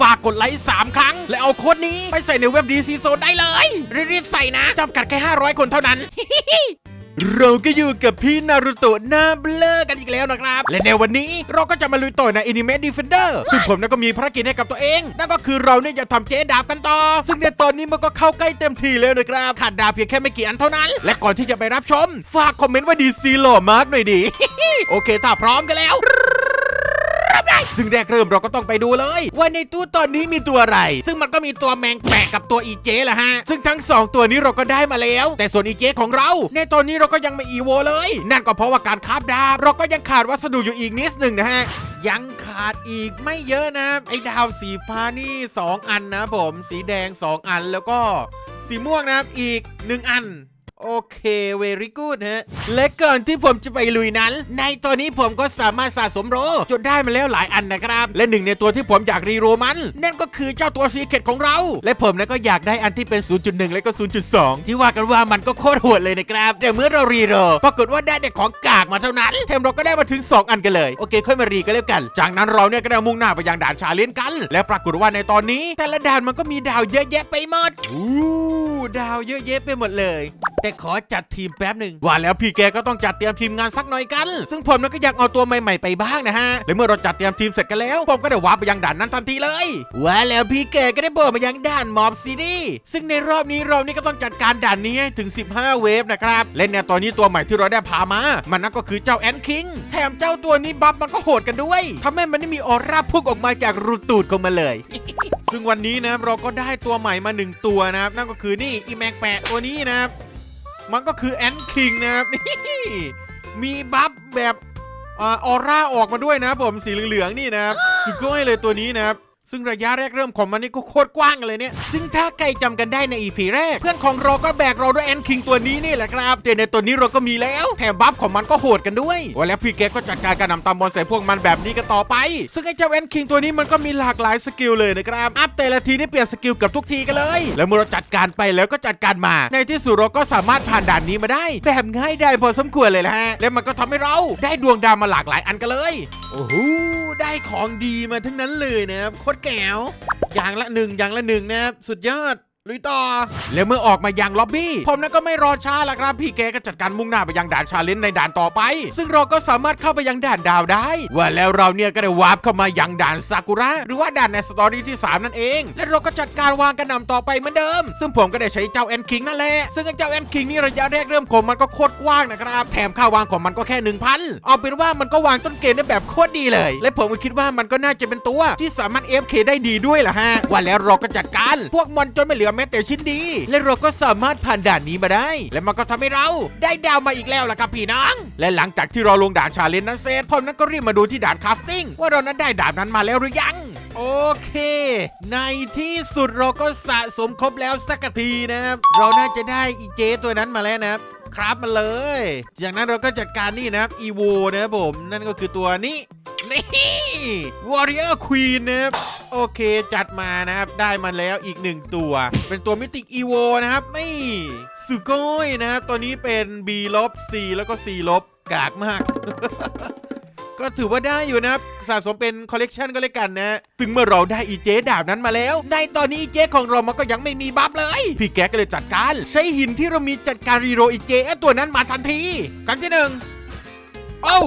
ฝากกดไลค์ 3 ครั้ง และเอาโค้ดนี้ไปใส่ในเว็บดีซีโซได้เลย รีบๆใส่นะจำกัดแค่ 500 คนเท่านั้น เราก็อยู่กับพี่นารุโตะหน้าเบลอกันอีกแล้วนะครับ และในวันนี้เราก็จะมาลุยต่อใน Anime Defender ซึ่งผมนั้นก็มีภารกิจให้กับตัวเอง นั่นก็คือเราเนี่ยจะทำเจ๊ดาบกันต่อ ซึ่งในตอนนี้มันก็เข้าใกล้เต็มทีแล้วนะครับขาดดาบเพียงแค่ไม่กี่อันเท่านั้น และก่อนที่จะไปรับชม ฝากคอมเมนต์ว่าดีซีหล่อมากหน่อยดิ โอเคถ้าพร้อมกันแล้ว ซึ่งแรกเริ่มเราก็ต้องไปดูเลย ว่าในตู้ตอนนี้มีตัวอะไร ซึ่งมันก็มีตัวแมงแปะกับตัวอีเจแหละฮะ ซึ่งทั้ง 2 ตัวนี้เราก็ได้มาแล้ว แต่ส่วนอีเจของเรา ในตอนนี้เราก็ยังไม่อีโวเลย นั่นก็เพราะว่าการคาบดาบเราก็ยังขาดวัสดุอยู่อีกนิดหนึ่งนะฮะยังขาดอีกไม่เยอะนะ ไอ้ดาวสีฟ้านี่ 2 อันนะผม สีแดง 2 อันแล้วก็สีม่วงนะครับอีก 1 อัน โอเคเวรี่กูดฮะ และก่อนที่ผมจะไปลุยนั้น ในตอนนี้ผมก็สามารถสะสมโรจนได้มาแล้วหลายอันนะครับ และหนึ่งในตัวที่ผมอยากรีโรมัน นั่นก็คือเจ้าตัวซีเคตของเรา และผมนั้นก็อยากได้อันที่เป็น 0.1 และก็ 0.2 ที่ว่ากันว่ามันก็โคตรโหดเลยนะครับ แต่เมื่อเรารีโรปรากฏว่าได้แต่ของกากมาเท่านั้นแถมเราก็ได้มาถึง 2 อันกันเลย โอเค ค่อยมารีกันแล้วกัน จากนั้นเราเนี่ยก็ได้มุ่งหน้าไปยังด่านชาเลนจ์กัน และปรากฏว่าในตอนนี้ แต่ละด่านมันก็มีดาวเยอะแยะไปหมดอู้ดาวเยอะแยะไปหมดเลย แต่ขอจัดทีมแป๊บหนึ่งว่าแล้วพี่แกก็ต้องจัดเตรียมทีมงานสักหน่อยกัน ซึ่งผมนั้นก็อยากเอาตัวใหม่ๆไปบ้างนะฮะและเมื่อเราจัดเตรียมทีมเสร็จกันแล้ว ผมก็ได้วาร์ปไปยังด่านนั้นทันทีเลยว่าแล้วพี่แกก็ได้เบอกมายังด่านมอบซีดีซึ่งในรอบนี้เรานี่ก็ต้องจัดการด่านนี้ถึง 15 เวฟนะครับและเนี่ยตอนนี้ตัวใหม่ที่เราได้พามา มันนั่นก็คือเจ้าแอนคิงแถมเจ้าตัวนี้บัฟมันก็โหดกันด้วยทำให้มันได้มีออร่าพุ่งออกมาจากรูตูดของมันเลยซึ่งวันนี้นะเราก็ได้ตัวใหม่มาหนึ่งตัวนะครับ นั่นก็คือนี่อีแมงแปะตัวนี้นะครับ มันก็คือแอนคิงนะครับนี่มีบัฟแบบออร่าออกมาด้วยนะผมสีเหลืองๆนี่นะครับสุดยอดเลยตัวนี้นะครับ ซึ่งระยะแรกเริ่มของมันนี่ก็โคตรกว้างเลยเนี่ย ซึ่งถ้าใครจำกันได้ใน EP แรก เพื่อนของเราก็แบกเราด้วยแอนคิงตัวนี้นี่แหละครับแต่ในตัวนี้เราก็มีแล้ว แถมบัฟของมันก็โหดกันด้วยว่าแล้วพี่แกก็จัดการการนำตามบอลใส่พวกมันแบบนี้กันต่อไป ซึ่งไอ้เจ้าแอนคิงตัวนี้มันก็มีหลากหลายสกิลเลยนะครับ อัพแต่ละทีนี่เปลี่ยนสกิลกับทุกทีกันเลย แล้วเมื่อเราจัดการไปแล้วก็จัดการมา ในที่สุดเราก็สามารถผ่านด่านนี้มาได้ แบบง่ายได้พอสมควรเลยนะฮะ และมันก็ทำให้เราได้ดวงดาวมาหลากหลายอันกันเลย โอ้โห ได้ของดีมาทั้งนั้นเลยนะครับโคตรแก้วอย่างละหนึ่งอย่างละหนึ่งนะครับสุดยอด ลุยต่อ แล้วเมื่อออกมายังล็อบบี้ ผมนั้นก็ไม่รอช้าละครับ พี่แกก็จัดการมุ่งหน้าไปยังด่านชาเลนจ์ในด่านต่อไป ซึ่งเราก็สามารถเข้าไปยังด่านดาวได้ ว่าแล้วเราเนี่ยก็ได้วาร์ปเข้ามายังด่านซากุระ หรือว่าด่านในสตอรี่ที่ 3 นั่นเอง และเราก็จัดการวางกระหน่ำต่อไปเหมือนเดิม ซึ่งผมก็ได้ใช้เจ้าแอนคิงนั่นแหละ ซึ่งไอ้เจ้าแอนคิงนี่ระยะแรกเริ่มของมันก็โคตรกว้างนะครับ แถมค่าวางของมันก็แค่1,000เอาเป็นว่ามันก็วางต้นเกมได้แบบโคตรดีเลย และผมก็คิดว่ามันก็น่าจะเป็นตัวที่สามารถ FK ได้ดีด้วยล่ะฮะว่าแล้วเราก็จัดการพวกมอนจนไม่เหลือแม้แต่ชิ้นดี และเราก็สามารถผ่านด่านนี้มาได้ และมันก็ทำให้เราได้ดาวมาอีกแล้วล่ะครับพี่น้อง และหลังจากที่เราลงด่านชาเลนจ์นั้นเสร็จผมนั้นก็รีบมาดูที่ด่านคาสติ้งว่าเรานั้นได้ดาบนั้นมาแล้วหรือยังโอเค ในที่สุดเราก็สะสมครบแล้วสักทีนะครับ เราน่าจะได้อีเจตัวนั้นมาแล้วนะครับครับมาเลย จากนั้นเราก็จัดการนี่นะครับอีโวนะครับผม นั่นก็คือตัวนี้ นี่ Warrior Queen นนะครับโอเคจัดมานะครับ ได้มาแล้วอีกหนึ่งตัว เป็นตัวมิติอีโวนะครับ นี่สุโกยนะครับ ตัวนี้เป็น B ลบ C แล้วก็ C ลบกากมาก ก็ถือว่าได้อยู่นะครับ สะสมเป็นคอลเลกชันก็เลยกันนะ ถึงเมื่อเราได้อีเจดาบนั้นมาแล้ว ในตอนนี้อีเจของเรามันก็ยังไม่มีบัฟเลย พี่แกก็เลยจัดการ ใช้หินที่เรามีจัดการรีโรอีเจตัวนั้นมาทันทีครั้งที่หนึ่งโอ้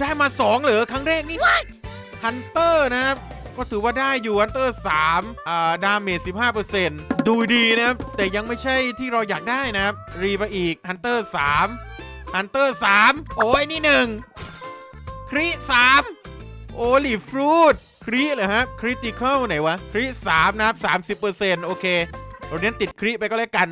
ได้มาสองเหรอ ครั้งแรกนี่ฮันเตอร์นะครับ ก็ถือว่าได้อยู่ฮันเตอร์3อ่าดาเมจ15%ดูดีนะครับ แต่ยังไม่ใช่ที่เราอยากได้นะครับ รีไปอีกฮันเตอร์3ฮันเตอร์3โอ้ยนี่หนึ่งคริสามโอลิฟรูดคริเหรอฮะคริติคอลไหนวะ คริสามนะครับสามสิบเปอร์เซ็นต์โอเค เราเน้นติดคริไปก็แล้วกัน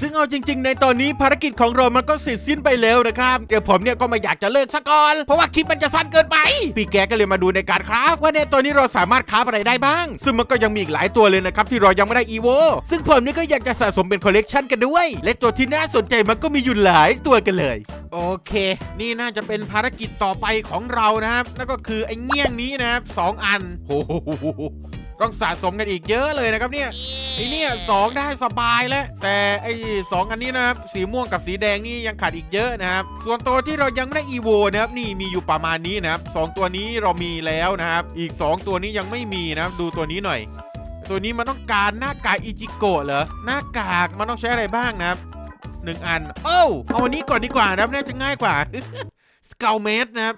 ซึ่งเอาจริง ๆ ในตอนนี้ภารกิจของเรามันก็เสร็จสิ้นไปแล้วนะครับ เดี๋ยวผมเนี่ยก็ไม่อยากจะเลิกซะก่อน เพราะว่าคลิปมันจะสั้นเกินไป พี่แกก็เลยมาดูในการคราฟว่าในตัวนี้เราสามารถคราฟอะไรได้บ้าง ซึ่งมันก็ยังมีอีกหลายตัวเลยนะครับที่เรายังไม่ได้อีโวซึ่งผมนี่ก็อยากจะสะสมเป็นคอลเลกชันกันด้วย และตัวที่น่าสนใจมันก็มีอยู่หลายตัวกันเลย โอเค นี่น่าจะเป็นภารกิจต่อไปของเรานะครับนั่นก็คือไอ้เงี้ยงนี้นะครับสองอันโอ้โห ต้องสะสมกันอีกเยอะเลยนะครับเนี่ยไอเนี่ยสองได้สบายแล้ว แต่ไอสองอันนี้นะครับสีม่วงกับสีแดงนี่ยังขาดอีกเยอะนะครับ ส่วนตัวที่เรายังไม่ได้อีโวนะครับนี่มีอยู่ประมาณนี้นะครับสองตัวนี้เรามีแล้วนะครับ อีก 2 ตัวนี้ยังไม่มีนะครับดูตัวนี้หน่อย ตัวนี้มันต้องการหน้ากากอิจิโกะเหรอหน้ากากมันต้องใช้อะไรบ้างนะครับหนึ่งอันโอ้วเอาอันนี้ก่อนดีกว่านะครับน่าจะง่ายกว่าสเกลเมดนะครับ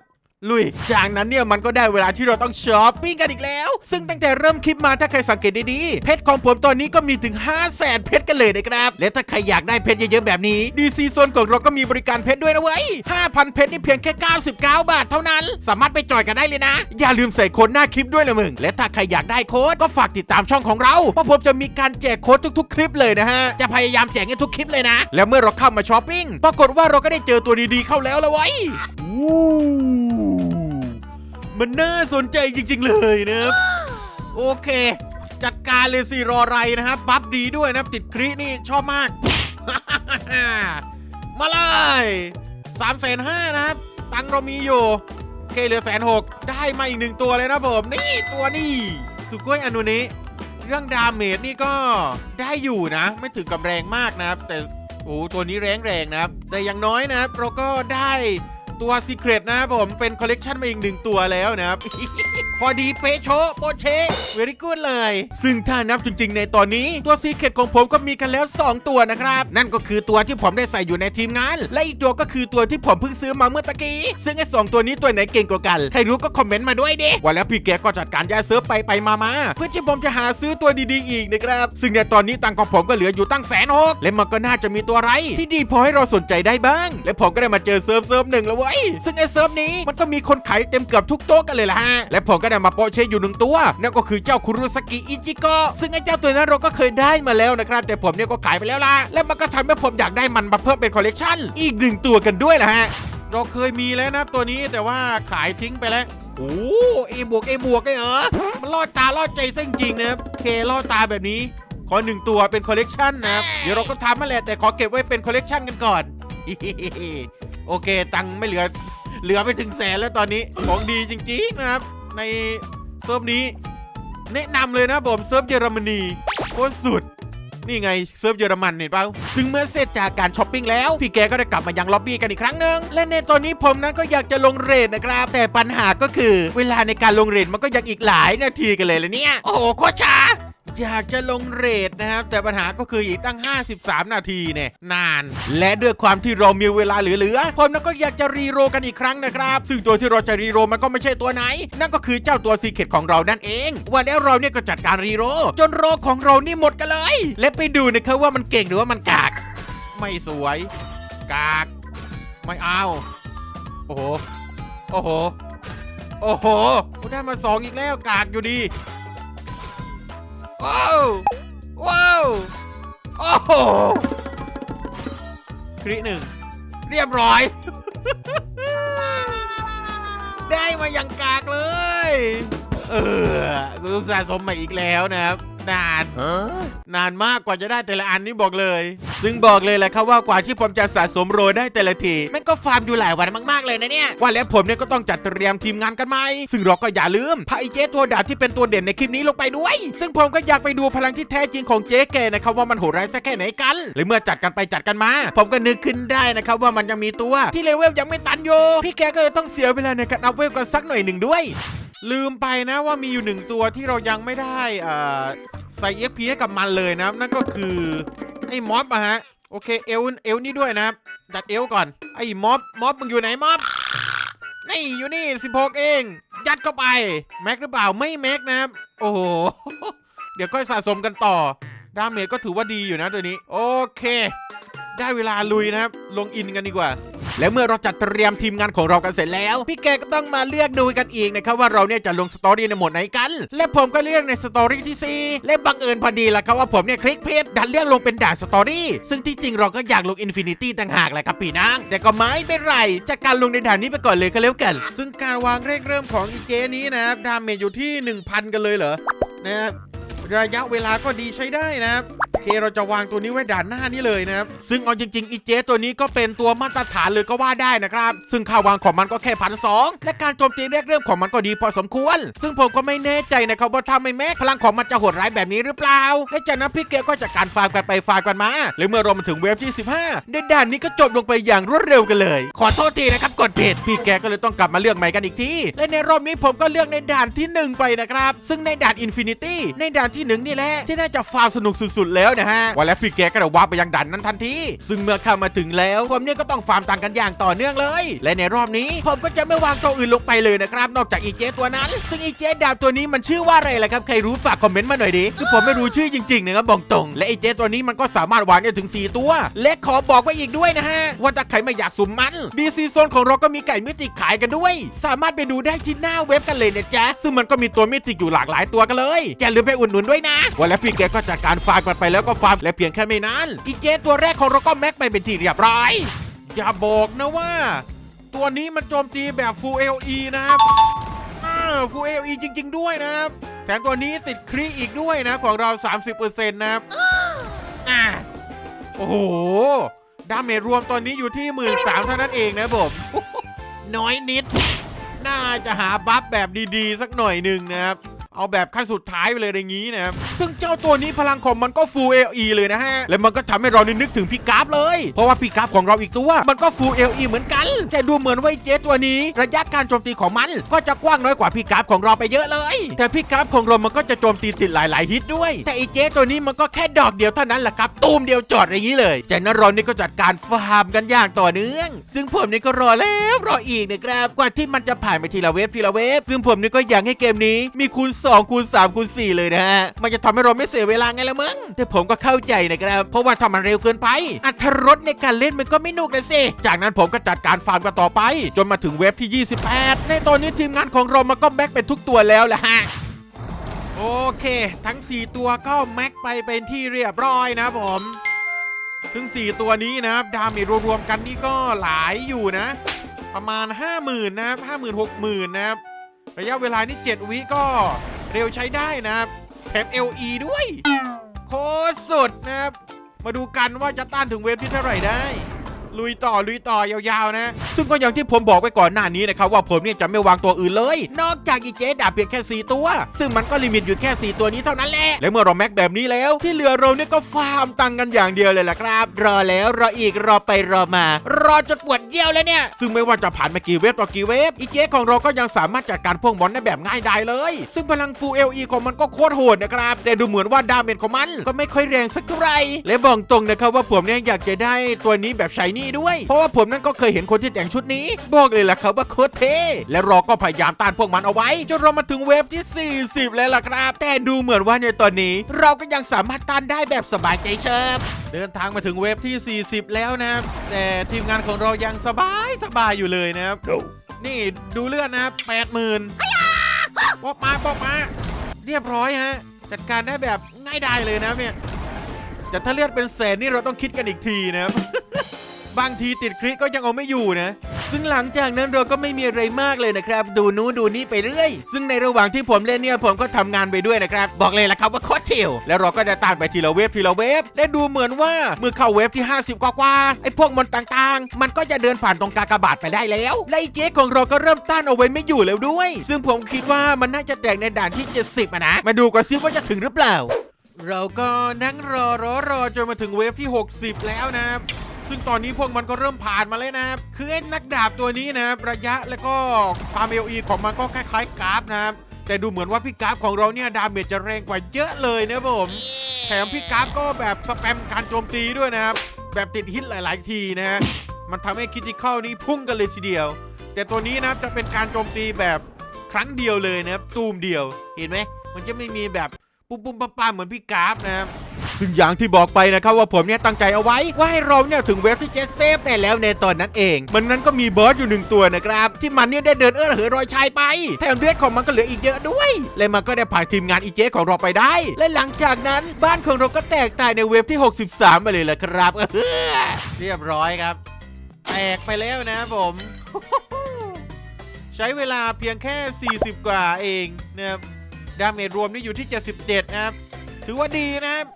ลุย จากนั้นเนี่ยมันก็ได้เวลาที่เราต้องช้อปปิ้งกันอีกแล้ว ซึ่งตั้งแต่เริ่มคลิปมาถ้าใครสังเกตดีๆ เพชรของผมตอนนี้ก็มีถึง 5 0 0แสนเพชรกันเลยนะครับ และถ้าใครอยากได้เพชรเยอะๆแบบนี้ DC โซนของเราก็มีบริการเพชรด้วยนะเว้ย 5,000 เพชรนี่เพียงแค่ 99 บาทเท่านั้น สามารถไปจอยกันได้เลยนะ อย่าลืมใส่โค้ดหน้าคลิปด้วยละมึง และถ้าใครอยากได้โค้ดก็ฝากติดตามช่องของเราเพราะผมจะมีการแจกโค้ดทุกๆ คลิปเลยนะฮะจะพยายามแจกให้ทุกคลิปเลยนะ แล้วเมื่อเราเข้ามาช้อปปิ้งปรากฏว่าเราก็ได้เจอตัวดีๆเข้าแล้วละเว้ยวู้ มันน่าสนใจจริง ๆ เลยนะครับโอเค จัดการเลยสิรออะไรนะครับบัฟดีด้วยนะครับติดครินี่ชอบมาก มาเลยสามแสนห้านะครับ ตังเรามีอยู่โอเคเหลือแสนหกได้มาอีกหนึ่งตัวเลยนะผม นี่ตัวนี่สุโกยอนุนี้เรื่องดาเมจนี่ก็ได้อยู่นะ ไม่ถึงกับแรงมากนะครับ แต่โอ้ตัวนี้แรงแรงๆนะครับ แต่อย่างน้อยนะครับ เราก็ได้ ตัวซีเครตนะครับผมเป็นคอลเลกชันมาอีกหนึ่งตัวแล้วนะครับ พอดีเป๊ะโชะโปเชเวริกูดเลย ซึ่งถ้านับจริง ๆ ในตอนนี้ตัวซีเครตของผมก็มีกันแล้ว 2 ตัวนะครับ นั่นก็คือตัวที่ผมได้ใส่อยู่ในทีมงาน และอีกตัวก็คือตัวที่ผมเพิ่งซื้อมาเมื่อตะกี้ ซึ่งไอ้สองตัวนี้ตัวไหนเก่งกว่ากัน ใครรู้ก็คอมเมนต์มาด้วยดิว่าแล้วพี่แกก็จัดการย้ายเซิร์ฟไปไปมามาเพื่อที่ผมจะหาซื้อตัวดีๆอีกนะครับ ซึ่งในตอนนี้ตังค์ของผมก็เหลืออยู่ตั้งแสนหกและมันก็น่าจะมีตัวไรที่ดีพอให้เราสนใจได้บ้าง และผมก็ได้มาเจอเซิร์ฟเซิร์ฟหนึ่งแล้วเว้ยซึ่งไอ้เซิร์ฟนี้มันก็มีคนขายเต็มเกือบทุกโต๊ะกันเลยล่ะฮะและผมก็ได้มาโปะเชอยู่หนึ่งตัว นั่นก็คือเจ้าคุรุสกิอิจิโกะซึ่งไอ้เจ้าตัวนั้นเราก็เคยได้มาแล้วนะครับ แต่ผมเนี่ยก็ขายไปแล้วล่ะ และมันก็ทำให้ผมอยากได้มันมาเพิ่มเป็นคอลเลกชันอีกหนึ่งตัวกันด้วยล่ะฮะ เราเคยมีแล้วนะครับตัวนี้แต่ว่าขายทิ้งไปแล้วโอ้เอบวกเอบวกไอ้เหรอ มันล่อตาล่อใจซะจริงๆนะครับ เคล่อตาแบบนี้ ขอหนึ่งตัวเป็นคอลเลกชันนะครับ เดี๋ยวเราก็ทำมาแหละแต่ขอเก็บไว้เป็นคอลเลกชันกันก่อน โอเค ตังค์ไม่เหลือ เหลือไปถึงแสนแล้วตอนนี้ ของดีจริงๆนะครับ ในเซิร์ฟนี้ แนะนำเลยนะผมเซิร์ฟเยอรมนีโคตรสุดนี่ไงเซิร์ฟเยอรมันเห็นเปล่าถึงเมื่อเสร็จจากการช้อปปิ้งแล้ว พี่แกก็ได้กลับมายังล็อบบี้กันอีกครั้งหนึ่งและในตอนนี้ผมนั้นก็อยากจะลงเรทนะครับ แต่ปัญหาก็คือ เวลาในการลงเรทมันก็ยังอีกหลายนาทีกันเลยเลยเนี่ย โอ้โหโคตรช้า อยากจะลงเรทนะครับ แต่ปัญหาก็คืออีกตั้ง 53 นาทีเนี่ยนาน และด้วยความที่เรามีเวลาเหลือๆผมนั้นก็อยากจะรีโรกันอีกครั้งนะครับ ซึ่งตัวที่เราจะรีโรมันก็ไม่ใช่ตัวไหน นั่นก็คือเจ้าตัวซีเคตของเรานั่นเองว่าแล้วเราเนี่ยก็จัดการรีโรจนโรของเรานี่หมดกันเลย และไปดูนะครับว่ามันเก่งหรือว่ามันกาก ไม่สวย กาก ไม่เอาโอ้โหโอ้โหโอ้โหได้มาสองอีกแล้วกากอยู่ดี ว้าวว้าวโอ้โหคริหนึ่งเรียบร้อย ได้มาอย่างกากเลย เออกูต้องสะสมมาอีกแล้วนะครับ นาน นานมากกว่าจะได้แต่ละอันนี่บอกเลย ซึ่งบอกเลยแหละครับว่ากว่าที่ผมจะสะสมโรยได้แต่ละทีแม่งก็ฟาร์มอยู่หลายวันมากๆเลยนะเนี่ยว่าแล้วผมเนี่ยก็ต้องจัดเตรียมทีมงานกันใหมซึ่งเราก็อย่าลืมพาไอเจ๊ตัวดาบที่เป็นตัวเด่นในคลิปนี้ลงไปด้วย ซึ่งผมก็อยากไปดูพลังที่แท้จริงของเจ๊แกนะครับว่ามันโหดร้ายสักแค่ไหนกันหรือเมื่อจัดกันไปจัดกันมา ผมก็นึกขึ้นได้นะครับว่ามันยังมีตัวที่เลเวลยังไม่ตันโยพี่แกก็เลยต้องเสียเวลาในการอัพเวลกันสักหน่อยหนึ่งด้วยลืมไปนะว่ามีอยู่หนึ่งตัวที่เรายังไม่ได้อ่าใส่ FP ให้กับมันเลยนะ นั่นก็คือ ไอ้ม็อบอะฮะ โอเค เอลเอลนี่ด้วยนะครับจัดเอลก่อน ไอ้ม็อบม็อบมึงอยู่ไหนม็อบ นี่อยู่นี่ 16 เอง ยัดเข้าไป แม็กหรือเปล่า ไม่แม็กนะครับ โอ้โห เดี๋ยวก็สะสมกันต่อ ดาเมจก็ถือว่าดีอยู่นะตัวนี้ โอเค ได้เวลาลุยนะครับ ลงอินกันดีกว่า และเมื่อเราจัดเตรียมทีมงานของเรากันเสร็จแล้ว พี่แกก็ต้องมาเลือกดูกันเองนะครับว่าเราเนี่ยจะลงสตอรี่ในหมดไหนกัน และผมก็เลือกในสตอรี่ที่ 4 และบังเอิญพอดีละครับว่าผมเนี่ยคลิกเพจดันเลือกลงเป็นด่านสตอรี่ซึ่งที่จริงเราก็อยากลงอินฟินิตี้ต่างหากแหละครับพี่นางแต่ก็ไม่เป็นไรจัดการลงในด่านนี้ไปก่อนเลยก็แล้วกัน ซึ่งการวางเร่งเริ่มของอีเจนี้นะครับดาเมจอยู่ที่ 1,000 กันเลยเหรอนะครับ ระยะเวลาก็ดีใช้ได้นะครับเคเราจะวางตัวนี้ไว้ด่านหน้านี่เลยนะครับ ซึ่งเอาจริงๆอีเจตัวนี้ก็เป็นตัวมาตรฐานเลยก็ว่าได้นะครับ ซึ่งค่าวางของมันก็แค่พันสองและการโจมตีแรกเริ่มของมันก็ดีพอสมควร ซึ่งผมก็ไม่แน่ใจนะครับว่าถ้าไม่แม็กพลังของมันจะโหดร้ายแบบนี้หรือเปล่า และจากนั้นพี่เกก็จาการฟาร์มกันไปฟาร์มกันมาและเมื่อเรามาถึงเวฟที่ 15ในด่านนี้ก็จบลงไปอย่างรวดเร็วกันเลย ขอโทษทีนะครับกดผิดพี่แกก็เลยต้องกลับมาเลือกใหม่กันอีกทีและในรอบนี้ผมก็เลือกในด่านที่หนึ่งไปนะครับ ซึ่งในด่านอินฟินิตี้ในด่านที่หนึ่งนี่แหละที่น่าจะฟาร์มสนุกสุดๆแล้วนะฮะวันแล้วพี่แกก็เลยว้าร์ไปยังด่านนั้นทันทีซึ่งเมื่อเข้ามาถึงแล้วผมเนี่ยก็ต้องฟาร์มต่างกันอย่างต่อเนื่องเลย และในรอบนี้ผมก็จะไม่วางตัวอื่นลงไปเลยนะครับ นอกจากอีเจตัวนั้น ซึ่งอีเจดาบตัวนี้มันชื่อว่าอะไรล่ะครับใครรู้ฝากคอมเมนต์มาหน่อยดิคือผมไม่รู้ชื่อจริงๆนะครับบอกตรง และอีเจตัวนี้มันก็สามารถวางได้ถึง 4 ตัว และขอบอกไว้อีกด้วยนะฮะว่าถ้าใครไม่อยากสุ่มมันดีซีโซนของเราก็มีไก่มิติขายกันด้วย สามารถไปดูได้ที่หน้าเว็บกันเลยนะจ๊ะซึ่งมันก็มีตัวมิติอยู่หลากหลายตัวกันเลยอย่าลืมไปอุดหนุนด้วยนะวันแล้วพี่แกก็จัดการฟาร์มกันไปแล้วก็ฟาร์มและเพียงแค่ไม่นานอีเจตัวแรกของเราก็แม็กไปเป็นที่เรียบร้อย อย่าบอกนะว่า ตัวนี้มันโจมตีแบบ Full LE นะครับอ่า Full LE จริง ๆ ด้วยนะครับแถมตัวนี้ติดครีอีกด้วยนะของเรา 30%นะครับอ่าโอ้โหดาเมจรวมตอนนี้อยู่ที่1 3ื่นสามเท่านั้นเองนะผมน้อยนิด น่าจะหาบัฟแบบดีๆ สักหน่อยหนึ่งนะครับ เอาแบบขั้นสุดท้ายไปเลยอย่างนี้นะครับซึ่งเจ้าตัวนี้พลังของมันก็ Full LE เลยนะฮะ และมันก็ทำให้เรานึกถึงพี่กราฟเลย เพราะว่าพี่กราฟของเราอีกตัวมันก็ Full LE เหมือนกัน แต่ดูเหมือนว่าไอ้เจ๊ตัวนี้ ระยะการโจมตีของมันก็จะกว้างน้อยกว่าพี่กราฟของเราไปเยอะเลย แต่พี่กราฟของเรามันก็จะโจมตีติดหลาย ๆ ฮิตด้วย แต่อ้เจ๊ตัวนี้มันก็แค่ดอกเดียวเท่านั้นแหละครับตูมเดียวจอดอย่างนี้เลยจากนั้นเรานี่ก็จัดการฟาร์มกันอย่างต่อเนื่อง ซึ่งผมนี่ก็รอแล้วรออีกนะครับกว่าที่มันจะผ่านไปทีละเวฟทีละเวฟซึ่งผมนี่ก็อยากให้เกมนี้มีคูณ2คูณ3คูณ4เลยนะฮะมันจะทำให้เราไม่เสียเวลาไงละมึงแต่ผมก็เข้าใจนะครับเพราะว่าถ้ามันเร็วเกินไป อัตรรสในการเล่นมันก็ไม่นุกเลยสิจากนั้นผมก็จัดการฟาร์มกันต่อไป จนมาถึงเวฟที่ 28 ในตอนนี้ทีมงานของเรามันก็แบ็กเป็นทุกตัวแล้วแหละฮะโอเค ทั้ง 4 ตัวก็แม็กไปเป็นที่เรียบร้อยนะผมซึ่ง4 ตัวนี้นะครับดาเมจรวมๆกันนี่ก็หลายอยู่นะ ประมาณ 50,000 นะครับ 50,000 60,000 นะครับ ระยะเวลานี่ 7 วิก็ เร็วใช้ได้นะครับแถม LE ด้วย โคตรสุดนะครับ มาดูกันว่าจะต้านถึงเวฟที่เท่าไหร่ได้ ลุยต่อลุยต่อยาวๆนะ ซึ่งก็อย่างที่ผมบอกไปก่อนหน้านี้นะครับว่าผมเนี่ยจะไม่วางตัวอื่นเลย นอกจากอีเจดาบเพียงแค่ 4 ตัว ซึ่งมันก็ลิมิตอยู่แค่ 4 ตัวนี้เท่านั้นแหละ และเมื่อเราแม็กแบบนี้แล้ว ที่เหลือเราเนี่ยก็ฟาร์มตังกันอย่างเดียวเลยละครับ รอแล้วรออีกรอไปรอมา รอจนปวดเยี่ยวแล้วเนี่ย ซึ่งไม่ว่าจะผ่านมากี่เวฟต่อกี่เวฟอีเจของเราก็ยังสามารถจัดการพวกมอนได้แบบง่ายดายเลย ซึ่งพลังฟูเอลีของมันก็โคตรโหดนะครับแต่ดูเหมือนว่าดาเมจของมันก็ไม่ค่อยแรงสักเท่าไหร่และบอกตรงนะครับว่าผมเนี่ยอยากจะได้ตัวนี้แบบชายนี่ด้วย เพราะว่าผมนั้นก็เคยเห็นคนที่แต่งชุดนี้ บอกเลยล่ะครับว่าโคตรเท่และเราก็พยายามต้านพวกมันเอาไว้จนเรามาถึงเวฟที่ 40 แล้วล่ะครับ แต่ดูเหมือนว่าในตอนนี้ เราก็ยังสามารถต้านได้แบบสบายใจเชิบเดินทางมาถึงเวฟที่ 40 แล้วนะครับแต่ทีมงานของเรายังสบายสบายอยู่เลยนะครับ นี่ดูเลือดนะครับแปดหมื่นบอกมาบอกมา เรียบร้อยฮะ จัดการได้แบบง่ายดายเลยนะครับเนี่ยแต่ถ้าเลือดเป็นแสนนี่เราต้องคิดกันอีกทีนะครับ บางทีติดคลิกก็ยังเอาไม่อยู่นะ ซึ่งหลังจากนั้นเราก็ไม่มีอะไรมากเลยนะครับ ดูนู้นดูนี่ไปเรื่อย ซึ่งในระหว่างที่ผมเล่นเนี่ยผมก็ทำงานไปด้วยนะครับ บอกเลยละครับว่าโคตรชิลแล้วเราก็ได้ต้านไปทีละเวฟทีละเวฟและดูเหมือนว่าเมื่อเข้าเวฟที่ 50 กว่าๆไอ้พวกมอนต่างๆ มันก็จะเดินผ่านตรงกากบาทไปได้แล้วและไอ้เจ๊ของเราก็เริ่มต้านเอาไว้ไม่อยู่แล้วด้วย ซึ่งผมคิดว่ามันน่าจะแตกในด่านที่ 70อะนะมาดูกันซิว่าจะถึงหรือเปล่าเราก็นั่งรอรอรอจนมาถึงเวฟที่ 60 แล้วนะ ซึ่งตอนนี้พวกมันก็เริ่มผ่านมาเลยนะครับคือไอ้นักดาบตัวนี้นะครับระยะแล้วก็ความเอลีของมันก็คล้ายๆกราฟนะครับแต่ดูเหมือนว่าพี่กราฟของเราเนี่ยดาเมจจะแรงกว่าเยอะเลยนะผมแถมพี่กราฟก็แบบสแปมการโจมตีด้วยนะครับแบบติดฮิตหลาย ๆ ทีนะฮะมันทำให้คิติคอลนี้พุ่งกันเลยทีเดียว แต่ตัวนี้นะครับจะเป็นการโจมตีแบบครั้งเดียวเลยนะครับตูมเดียวเห็นไหมมันจะไม่มีแบบปุ๊บปุ๊บปั๊บปั๊บเหมือนพี่กราฟนะครับ ซึ่งอย่างที่บอกไปนะครับว่าผมเนี่ยตั้งใจเอาไว้ว่าให้เราเนี่ยถึงเวฟที่เจสเซฟได้แล้วในตอนนั้นเอง มันนั้นก็มีบอสอยู่หนึ่งตัวนะครับที่มันเนี่ยได้เดินเอื้อเหยรอยชายไปแถมเลือดของมันก็เหลืออีกเยอะด้วย และมันก็ได้ผ่านทีมงานอีเจของเราไปได้ และหลังจากนั้นบ้านของเราก็แตกตายในเวฟที่ 63 ไปเลยละครับเรียบร้อยครับ แตกไปแล้วนะผมใช้เวลาเพียงแค่ 40 กว่าเองนะครับดาเมจรวมนี่อยู่ที่ 77 นะครับ ถือว่าดีนะครับ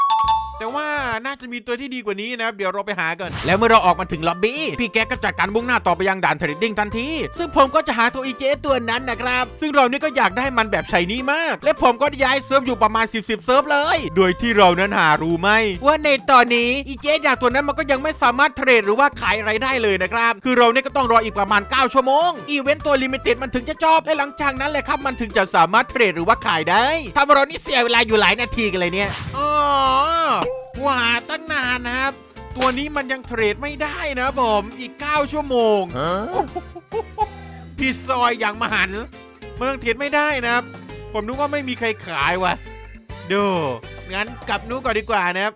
แต่ว่าน่าจะมีตัวที่ดีกว่านี้นะครับเดี๋ยวเราไปหากัน แล้วเมื่อเราออกมาถึงล็อบบี้พี่แกก็จัดการมุ่งหน้าต่อไปยังด่านเทรดดิ้งทันที ซึ่งผมก็จะหาตัวอีเจตัวนั้นนะครับ ซึ่งเรานี่ก็อยากได้มันแบบชายนี้มาก และผมก็ย้ายเซิร์ฟอยู่ประมาณ 10 10เซิร์ฟเลย โดยที่เรานั้นหารู้ไหมว่าในตอนนี้อีเจอย่างตัวนั้นมันก็ยังไม่สามารถเทรดหรือว่าขายอะไรได้เลยนะครับ คือเราเนี่ยก็ต้องรออีกประมาณ 9 ชั่วโมงอีเวนต์ตัวลิมิเต็ดมันถึงจะจบและหลังจากนั้นแหละครับมันถึงจะสามารถเทรดหรือว่าขายได้ทำให้เรานี่เสียเวลาอยู่หลายนาทีกันเลยเนี่ยอ๋อ ว่าตั้งนานนะครับ ตัวนี้มันยังเทรดไม่ได้นะผมอีก 9 ชั่วโมงพี่ซอยอย่างมหันต์มันยังเทรดไม่ได้นะครับ ผมนึกว่าไม่มีใครขายวะดูงั้นกลับนู้นก่อนดีกว่านะครับ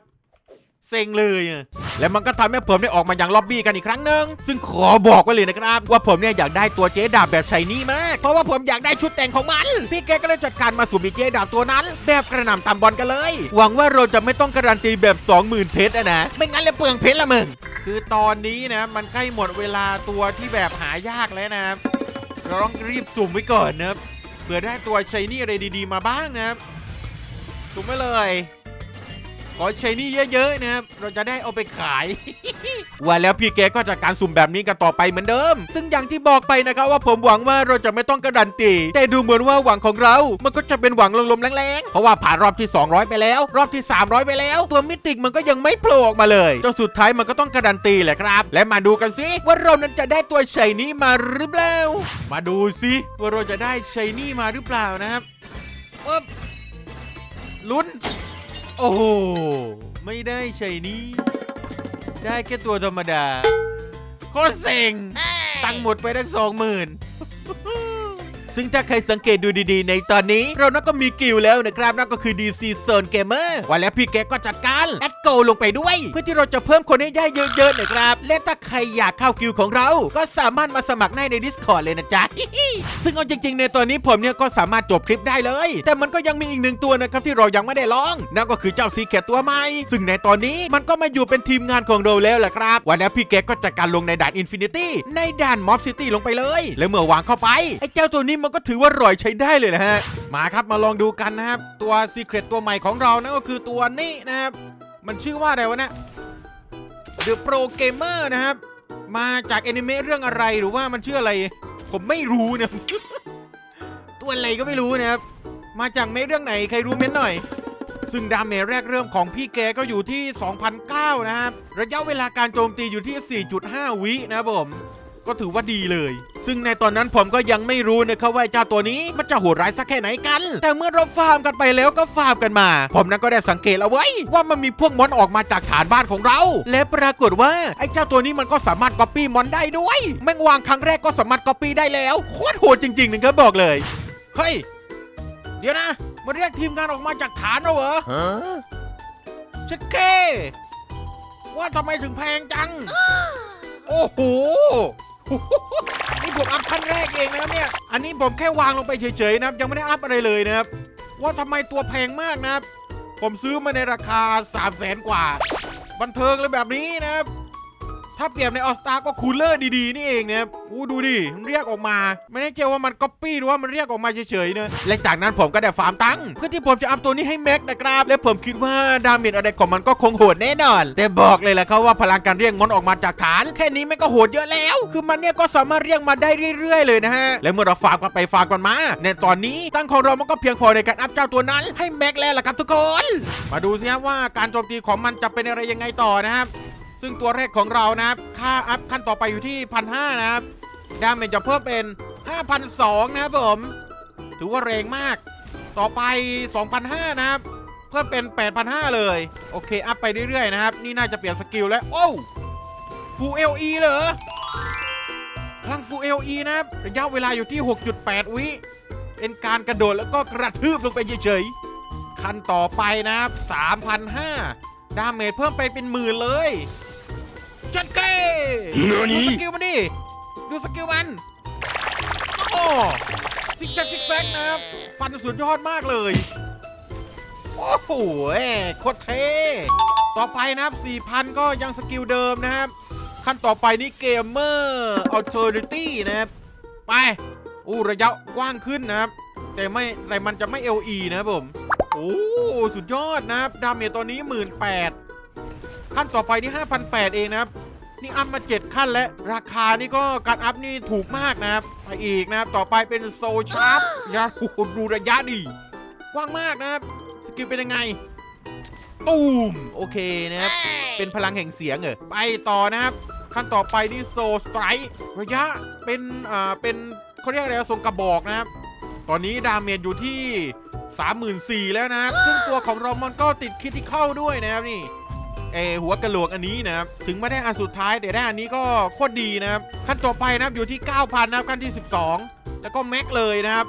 เซ็งเลยอะและมันก็ทำให้ผมได้ออกมาอย่างล็อบบี้กันอีกครั้งหนึ่งซึ่งขอบอกไว้เลยนะครับ ว่าผมเนี่ยอยากได้ตัวเจ๊ดาบแบบชายนี่มาก เพราะว่าผมอยากได้ชุดแต่งของมัน พี่แกก็เลยจัดการมาสุ่มอีเจ๊ดาบตัวนั้น แบบกระหน่ำตำบอลกันเลย หวังว่าเราจะไม่ต้องการันตีแบบ 20,000 เพชรนะ ไม่งั้นเลยเปลืองเพชรละมึง คือตอนนี้นะมันใกล้หมดเวลาตัวที่แบบหายากแล้วนะเราต้องรีบสุ่มไว้ก่อนนะเผื่อได้ตัวชายนี่อะไรดี ๆมาบ้างนะสุ่มไว้เลย ขอใช้นี่เยอะๆนะครับ เราจะได้เอาไปขาย ว่าแล้วพี่แกก็จะการสุ่มแบบนี้กันต่อไปเหมือนเดิม ซึ่งอย่างที่บอกไปนะครับว่าผมหวังว่าเราจะไม่ต้องการันตี แต่ดูเหมือนว่าหวังของเรา มันก็จะเป็นหวังลมๆแรงๆ เพราะว่าผ่านรอบที่ 200 ไปแล้ว รอบที่ 300 ไปแล้ว ตัวมิติกมันก็ยังไม่โผล่ออกมาเลยจนสุดท้ายมันก็ต้องการันตีแหละครับ และมาดูกันสิว่าเรานั้นจะได้ตัวชัยนี้มาหรือเปล่า มาดูสิว่าเราจะได้ชัยนี่มาหรือเปล่านะครับปึ๊บลุ้น โอ้โห ไม่ได้ใช่นี้ ได้แค่ตัวธรรมดา โคตรเซ็ง ตังค์หมดไปทั้งสองหมื่น ซึ่งถ้าใครสังเกตดูดีๆ ในตอนนี้ เรานัก็มีกิลแล้วนะครับนั่นก็คือ DC Zone Gamer วันแล้วพี่แกก็จัดการแอดโกลงไปด้วย เพื่อที่เราจะเพิ่มคนให้ได้เยอะๆนะครับ และถ้าใครอยากเข้ากิลของเรา ก็สามารถมาสมัครได้ใน Discord เลยนะจ๊ะซึ่งเอาจริงๆ ในตอนนี้ผมเนี่ยก็สามารถจบคลิปได้เลย แต่มันก็ยังมีอีกหนึ่งตัวนะครับที่เรายังไม่ได้ลองนั่นก็คือเจ้าซีแคทตัวใหม่ซึ่งในตอนนี้มันก็มาอยู่เป็นทีมงานของเราแล้วแหละครับ วันแล้วพี่แกก็จัดการลงในด่านอินฟินิตี้ในด่านม็อบซิตี้ลงไปเลย แล้วเมื่อวางเข้าไปไอ้เจ้าตัวนี้มันก็ถือว่าอร่อยใช้ได้เลยนะฮะ มาครับมาลองดูกันนะครับ ตัวซีเครตตัวใหม่ของเรานั่นก็คือตัวนี้นะครับ มันชื่อว่าอะไรวะเนะ The Pro Gamer นะครับ มาจากแอนิเมะเรื่องอะไรหรือว่ามันชื่ออะไร ผมไม่รู้เนี่ย ตัวอะไรก็ไม่รู้นะครับ มาจากเมะเรื่องไหนใครรู้เม้นหน่อยซึ่งดาเมจแรกเริ่มของพี่แกก็อยู่ที่ 2,009นะครับ ระยะเวลาการโจมตีอยู่ที่ 4.5 วินะครับผม ก็ถือว่าดีเลย ซึ่งในตอนนั้นผมก็ยังไม่รู้นะครับว่าไอ้เจ้าตัวนี้มันจะโหดร้ายสักแค่ไหนกัน แต่เมื่อเราฟาร์มกันไปแล้วก็ฟาร์มกันมา ผมนั้นก็ได้สังเกตเอาไว้ ว่ามันมีพวกมอนออกมาจากฐานบ้านของเรา และปรากฏว่าไอ้เจ้าตัวนี้มันก็สามารถก๊อปปี้มอนได้ด้วยแม่งวางครั้งแรกก็สามารถก๊อปปี้ได้แล้วโคตรโหดจริงๆนะครับบอกเลยเฮ้ยเดี๋ยวนะมาเรียกทีมงานออกมาจากฐานเราเหรอชัดเก้ว่าทำไมถึงแพงจัง โอ้โห นี่ผมอัพขั้นแรกเองนะครับเนี่ย อันนี้ผมแค่วางลงไปเฉยๆนะครับ ยังไม่ได้อัพอะไรเลยนะครับ ว่าทำไมตัวแพงมากนะครับ ผมซื้อมาในราคา 3 0 0แสนกว่า บันเทิงเลยแบบนี้นะครับ ถ้าเปรียบในออสตาก็คูลเลอร์ดีๆ นี่เองนะครับอู้ดูดิมันเรียกออกมา ไม่แน่ใจว่ามันก๊อปปี้หรือว่ามันเรียกออกมาเฉยๆเนะและจากนั้นผมก็ได้ฟาร์มตังค์เพื่อที่ผมจะอัพตัวนี้ให้แม็กนะครับ และผมคิดว่าดาเมจอะไรของมันก็คงโหดแน่นอน แต่บอกเลยแหละครับว่าพลังการเรียกมอนออกมาจากฐาน แค่นี้ไม่ก็โหดเยอะแล้ว คือมันเนี่ยก็สามารถเรียกมาได้เรื่อย ๆ เลยนะฮะและเมื่อเราฟาร์มกันไปฟาร์มกันมา ในตอนนี้ตั้งของเรามันก็เพียงพอในการอัพเจ้าตัวนั้นให้แม็กแล้วล่ะครับทุกคน มาดูสิว่าการโจมตีของมันจะเป็นอะไรยังไงต่อนะครับ ซึ่งตัวแรกของเรานะครับ ค่าอัพขั้นต่อไปอยู่ที่พันห้านะครับ ดาเมจจะเพิ่มเป็น5,200นะครับผม ถือว่าแรงมาก ต่อไป 2,500นะครับ เพิ่มเป็น 8,500 เลย โอเค อัพไปเรื่อยๆนะครับ นี่น่าจะเปลี่ยนสกิลแล้ว โอ้ฟูเอลีเหรอพลังฟูเอลีนะครับ ระยะเวลาอยู่ที่ 6.8 วิ เป็นการกระโดดแล้วก็กระทืบลงไปเฉยๆ ขั้นต่อไปนะครับ3,500ดาเมจเพิ่มไปเป็นหมื่นเลย จัดเก้ดูสกิลมันดิ ดูสกิลมัน โอ้ซิกแซกซิกแซกนะครับฟันสุดยอดมากเลย โอ้โหโคตรเท่ต่อไปนะครับ 4,000 ก็ยังสกิลเดิมนะครับ ขั้นต่อไปนี่เกมเมอร์อัลเทอร์เนตี้นะครับ ไป อู้ระยะกว้างขึ้นนะครับ แต่ไม่แต่มันจะไม่ LE นะครับผม โอโอ้สุดยอดนะครับ ดาเมจตอนนี้หมื่นแปด ขั้นต่อไปนี่5,008เองนะครับ นี่อัพมา 7 ขั้นและราคานี่ก็การอัพนี่ถูกมากนะครับไปอีกนะครับ ต่อไปเป็นโซชาร์ปยาโอ้โหดูระยะดี กว้างมากนะครับ สกิลเป็นยังไง ตูม โอเคนะครับ เป็นพลังแห่งเสียงเหรอไปต่อนะครับ ขั้นต่อไปนี่โซสไตร์ระยะเป็นอ่าเป็นเขาเรียกอะไรนะทรงกระบอกนะครับ ตอนนี้ดาเมจอยู่ที่ 34,000แล้วนะครับ ซึ่งตัวของเรามันก็ติดคริติคอลด้วยนะครับนี่ เอหัวกระโหลกอันนี้นะครับถึงไม่ได้อันสุดท้ายแต่ได้อันนี้ก็โคตรดีนะครับขั้นต่อไปนะครับอยู่ที่ 9,000นะครับขั้นที่ 12 แล้วก็แม็กเลยนะครับ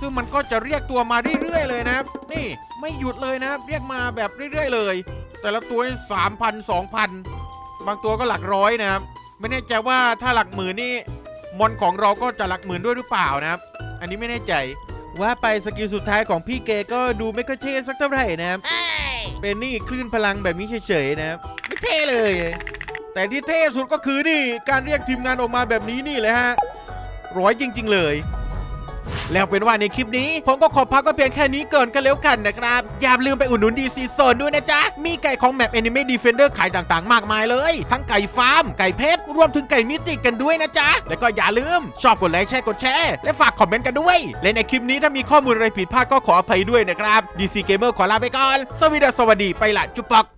ซึ่งมันก็จะเรียกตัวมาเรื่อยๆเลยนะครับ นี่ไม่หยุดเลยนะครับเรียกมาแบบเรื่อย ๆ เลย แต่ละตัวสามพันสองพันบางตัวก็หลักร้อยนะครับไม่แน่ใจว่าถ้าหลักหมื่นนี่มอนของเราก็จะหลักหมื่นด้วยหรือเปล่านะครับ อันนี้ไม่แน่ใจว่าไปสกิลสุดท้ายของพี่เกก็ดูไม่ค่อยเท่สักเท่าไหร่นะครับ เป็นนี่คลื่นพลังแบบนี้เฉยๆนะครับไม่เท่เลย แต่ที่เท่สุดก็คือนี่การเรียกทีมงานออกมาแบบนี้นี่แหละฮะร้อยจริง ๆ เลย แล้วเป็นว่าในคลิปนี้ ผมก็ขอพักก็เพียงแค่นี้ก่อนกันแล้วกันนะครับ อย่าลืมไปอุดหนุนดีซีโซนด้วยนะจ๊ะ มีไก่ของแมป Anime Defender ขายต่างๆ มากมายเลย ทั้งไก่ฟาร์ม ไก่เพชร รวมถึงไก่มิติกันด้วยนะจ๊ะ แล้วก็อย่าลืม ชอบกดไลค์แชร์กดแชร์ และฝากคอมเมนต์กันด้วย และในคลิปนี้ถ้ามีข้อมูลอะไรผิดพลาดก็ขออภัยด้วยนะครับ DC Gamer ขอลาไปก่อน สวัสดีสวัสดีไปละจุ๊บปอก